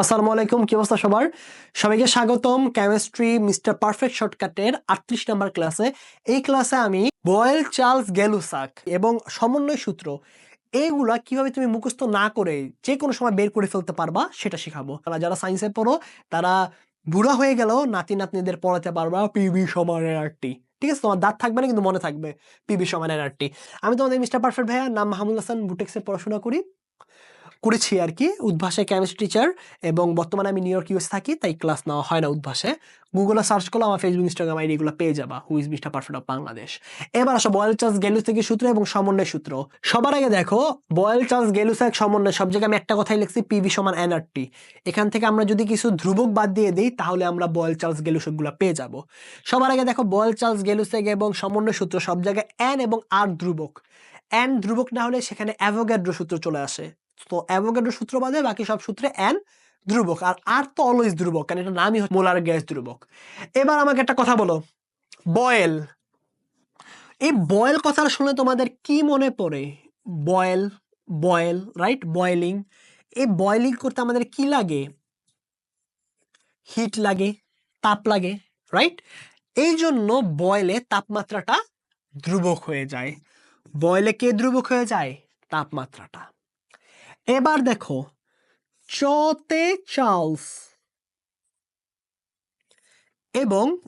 আসসালামু আলাইকুম, কি অবস্থা সবার? সবাইকে স্বাগতম কেমিস্ট্রি মিস্টার পারফেক্ট শর্টকাটের আটত্রিশ নম্বর ক্লাসে। এই ক্লাসে আমি বয়েল চার্লস গেলুসাক এবং সমন্বয় সূত্র এইগুলা কীভাবে তুমি মুখস্থ না করে যে কোনো সময় বের করে ফেলতে পারবা সেটা শেখাবো। তারা যারা সায়েন্সে পড়ো, তারা বুড়া হয়ে গেল নাতি নাতনিদের পড়াতে পারবা পিবি সমান আরটি। ঠিক আছে, তোমার দাঁত থাকবে না, কিন্তু মনে থাকবে পিবি সমান আরটি। আমি তোমাদের মিস্টার পারফেক্ট ভাইয়া, নাম মাহমুদ হাসান বুটেক্সে পড়াশোনা করি। করেছি আর কি। উদ্ভাসে কেমিস্ট্রি টিচার এবং বর্তমানে আমি নিউ ইয়র্ক ইউএস থাকি, তাই ক্লাস নেওয়া হয় না উদ্ভাসে। গুগলে সার্চ করলে আমার ফেসবুক ইনস্টাগ্রাম আইডি এগুলো পেয়ে যাবা। Who is mister perfect of Bangladesh এবার আসো বয়েল চার্লস গেলুস থেকে সূত্র এবং সমন্বয় সূত্র। সবার আগে দেখো বয়েল চার্লস গেলুস এক সমন্বয়, সব জায়গায় আমি একটা কথাই লিখছি পিভি সমান এনআরটি এখান থেকে আমরা যদি কিছু ধ্রুবক বাদ দিয়ে দিই, তাহলে আমরা বয়েল চার্লস গেলুসগুলো পেয়ে যাব। সবার আগে দেখো বয়েল চার্লস গেলুসেক এবং সমন্বয় সূত্র সব জায়গায় এন এবং আর ধ্রুবক। এন ধ্রুবক না হলে সেখানে অ্যাভোগ্যাড্রো সূত্র চলে আসে। তো অ্যাভোগাড্রো সূত্র বাদে বাকি সব সূত্রে অ্যান ধ্রুবক। আর আর তো অলওয়েজ ধ্রুবক, কারণ এটা নামই মোলার গ্যাস ধ্রুবক। এবার আমাকে একটা কথা বলো। বয়েল। এই বয়েল কথা শুনে তোমাদের কি মনে পড়ে? Boil boil right boiling. এই বয়েলিং করতে আমাদের কি লাগে? হিট লাগে, তাপ লাগে রাইট এই জন্য বয়েলে তাপমাত্রাটা ধ্রুবক হয়ে যায়। বয়েলে কে ধ্রুবক হয়ে যায়? তাপমাত্রাটা। এবার দেখো, চতে চার্লস। এবং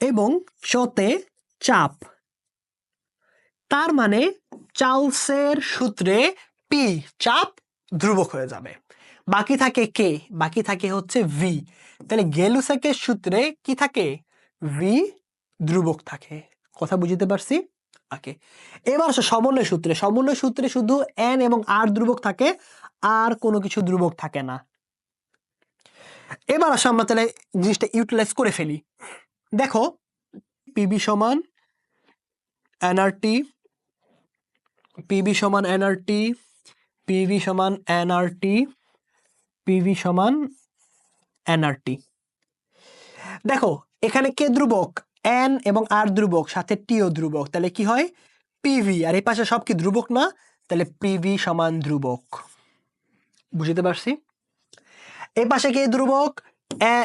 এবং চতে চাপ। তার মানে চার্লসের সূত্রে পি, চাপ ধ্রুবক হয়ে যাবে। বাকি থাকে কে? বাকি থাকে হচ্ছে ভি। তাহলে গেলুসেকের সূত্রে কি থাকে? ভি ধ্রুবক থাকে। কথা বুঝতে পারছি? ওকে এবার আসো সমন্বয় সূত্রে। সমন্বয় সূত্রে শুধু এন এবং আর ধ্রুবক থাকে আর কোনো কিছু ধ্রুবক থাকে না। এবার আসো আমরা তাহলে জিনিসটা ইউটিলাইজ করে ফেলি। দেখো পিবি সমান এনআরটি পিবি সমান এনআরটি পিভি সমান এনআরটি পিভি সমান এনআরটি দেখো, এখানে কে ধ্রুবক? এন এবং আর ধ্রুবক, সাথে টিও ধ্রুবক। তাহলে কি হয়? পিভি আর এই পাশে সব কি ধ্রুবক না? তাহলে পিভি সমান ধ্রুবক। বুঝতে পারছি? এই পাশে কি ধ্রুবক?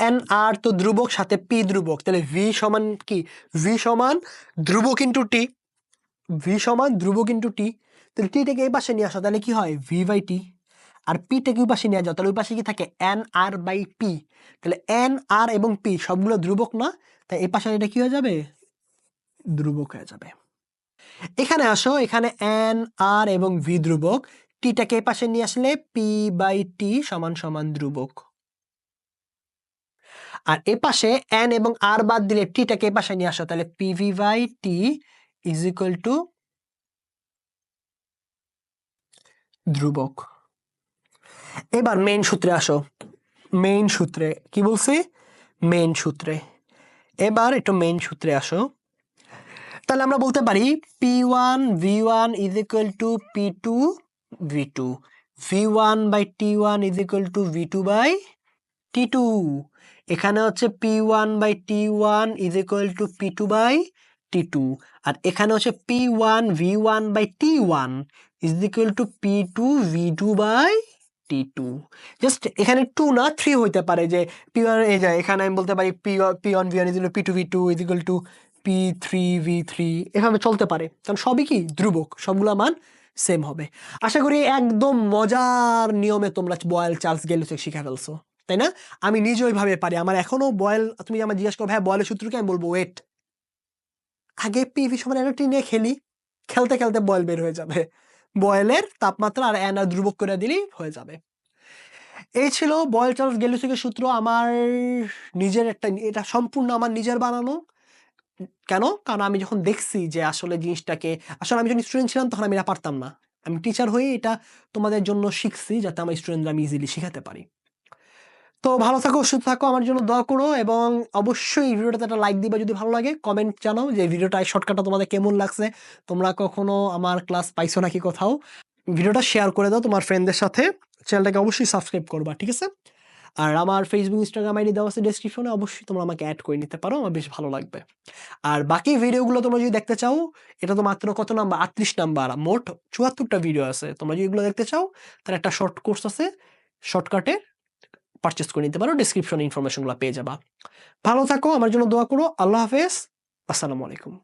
এন আর তো ধ্রুবক, সাথে পি ধ্রুবক। তাহলে ভি সমান কি? ভি সমান ধ্রুবক ইন্টু টি ভি সমান ধ্রুবক ইন্টু টি তাহলে টিটাকে এই পাশে নিয়ে আসো, তাহলে কি হয়? ভি বাই টি আর পিটাকে ওই পাশে নিয়ে যাও, তাহলে ওই পাশে কি থাকে? এন আর বাই পি তাহলে এন আর এবং পি সবগুলো ধ্রুবক না? তাই এই পাশে এটা কি হয়ে যাবে? ধ্রুবক হয়ে যাবে। এখানে আসো, এখানে এন আর এবং ভি ধ্রুবক। টিটাকে এই পাশে নিয়ে আসলে পি বাই টি সমান সমান ধ্রুবক। আর এ পাশে এন এবং আর বাদ দিলে টিটাকে এ পাশে নিয়ে আসো, তাহলে PV by T is equal to ধ্রুবক। এবার মেইন সূত্রে আসো। মেইন সূত্রে, কি বলছি? মেইন সূত্রে। এবার একটু মেইন সূত্রে আসো। তাহলে আমরা বলতে পারি P one V one is equal to P two V two V one by T one is equal to V two by T two এখানে হচ্ছে P one by T one is equal to P two by T two আর এখানে হচ্ছে P one V one by T one is equal to P two V two by T two just এখানে two না three হইতে পারে যে P one এই যায় এখানে আমি বলতে পারি P P one V one is P two V two is equal to P three V three এভাবে চলতে পারে। কারণ সবই কি? ধ্রুবক। সবগুলো মান সেম হবে। আশা করি একদম মজার নিয়মে তোমরা বয়েল চার্লস গেলুস শিখে ফেলছো। তাই না? আমি নিজে ওইভাবে পারি। আমার এখনও বয়েল, তুমি আমার জিজ্ঞাসা করো ভাই বয়েলের সূত্রকে আমি বলব? ওয়েট আগে পিভি সমান এনার্টি নিয়ে খেলি। খেলতে খেলতে বয়েল বের হয়ে যাবে। বয়েলের তাপমাত্রা আর এনার ধ্রুবক করে দিলেই হয়ে যাবে। এই ছিল বয়েল চার্লস গেলুসিকের সূত্র আমার নিজের একটা এটা সম্পূর্ণ আমার নিজের বানানো। কেন? কারণ আমি যখন দেখছি যে আসলে জিনিসটাকে, আসলে আমি যখন স্টুডেন্ট ছিলাম তখন আমি এটা পারতাম না। আমি টিচার হয়ে এটা তোমাদের জন্য শিখছি যাতে আমার স্টুডেন্টরা আমি ইজিলি শেখাতে পারি। তো ভালো থাকো, সুস্থ থাকো, আমার জন্য দোয়া করো এবং অবশ্যই এই ভিডিওটাতে একটা লাইক দিবা যদি ভালো লাগে। কমেন্ট জানাও যে ভিডিওটা শর্টকাটটা তোমাদের কেমন লাগছে। তোমরা কখনো আমার ক্লাস পাইছো নাকি কোথাও? ভিডিওটা শেয়ার করে দাও তোমার ফ্রেন্ডদের সাথে। চ্যানেলটাকে অবশ্যই সাবস্ক্রাইব করবা, ঠিক আছে? আর আমার ফেসবুক ইনস্টাগ্রাম আইডি দেওয়া আছে ডেসক্রিপশনে অবশ্যই তোমরা আমাকে অ্যাড করে নিতে পারো, আমার বেশ ভালো লাগবে। আর বাকি ভিডিওগুলো তোমরা যদি দেখতে চাও, এটা তো মাত্র কত নাম্বার? আটত্রিশ নাম্বার, মোট চুয়াত্তরটা ভিডিও আছে। তোমরা যদি এগুলো দেখতে চাও তার একটা শর্ট কোর্স আছে শর্টকাটে পারচেস করে নিতে পারো ডিসক্রিপশনে ইনফরমেশনগুলো পেয়ে যাবা। ভালো থাকো, আমার জন্য দোয়া করো, আল্লাহ হাফেজ, আসসালামু আলাইকুম।